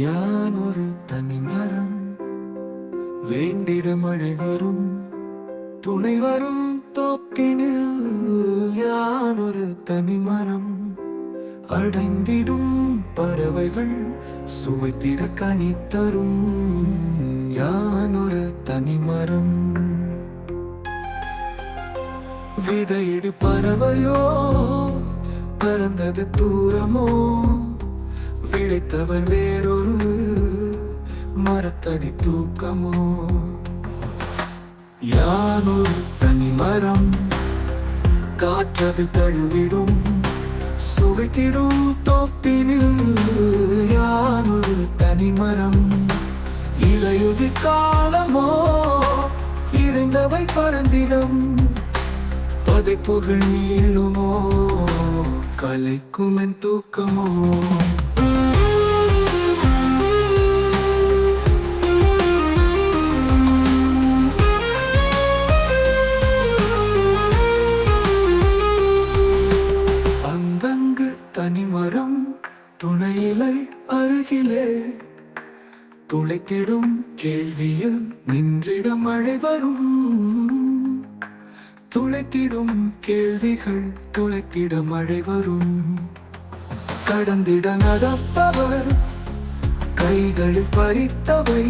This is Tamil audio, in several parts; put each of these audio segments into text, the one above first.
யான் ஒரு தனி மரம்? வேண்டிட மழை வரும் துணை வரும் தோப்பினில். யான் ஒரு தனி மரம்? அடைந்திடும் பறவைகள் சுவைத்திட கனி தரும். யான் ஒரு தனி மரம்? விதையிடு பறவையோ பறந்தது தூரமோ விளைத்தவர் வேறொரு மரத்தடி தூக்கமோ? யானொரு தனி மரம் காற்றது தழுவிடும் சுவைத்திடும் தோப்பினில் யானொரு தனி மரம் இலையுதி காலமோ? இருந்தவை பறந்திடம் பதைப்புகள் நீளுமோ? கலைக்கும் என் தூக்கமோ? அருகிலே துளைத்திடும் கேள்வியில் நின்றிடம் மழை வரும் துளைத்திடும் கேள்விகள் துளைத்திட மழை வரும் கடந்திட நடப்பவர் கைகளில் பறித்தவை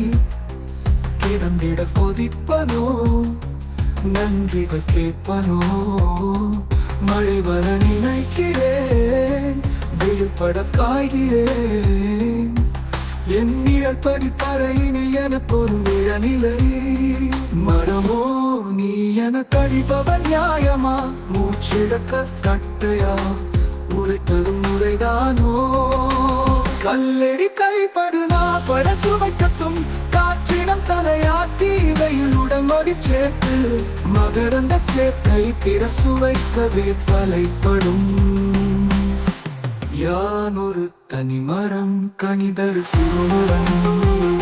கிடந்திட கொதிப்பனோ நன்றிகள் கேட்பனோ. மழை வர நினைக்கிறேன் விழுப்பட காய்கிறேன். என் நிழல் படி தரையினில் எனக்கு ஒரு விழநிலை மரமோ நீ என கழிப்பவன் நியாயமா? மூச்சிடக்க கட்டையா? உரைத்ததும் முறைதானோ கல்லெடி கைப்படுனா பட சுவைக்கட்டும் காற்றிடம் தலையாட்டி வெயிலுடன் மடி சேர்த்து. மகரந்த சேர்க்கை பிற சுவைக்கவே தலைப்படும். யான் ஒரு தனிமரம் மரம் சிறுமரம்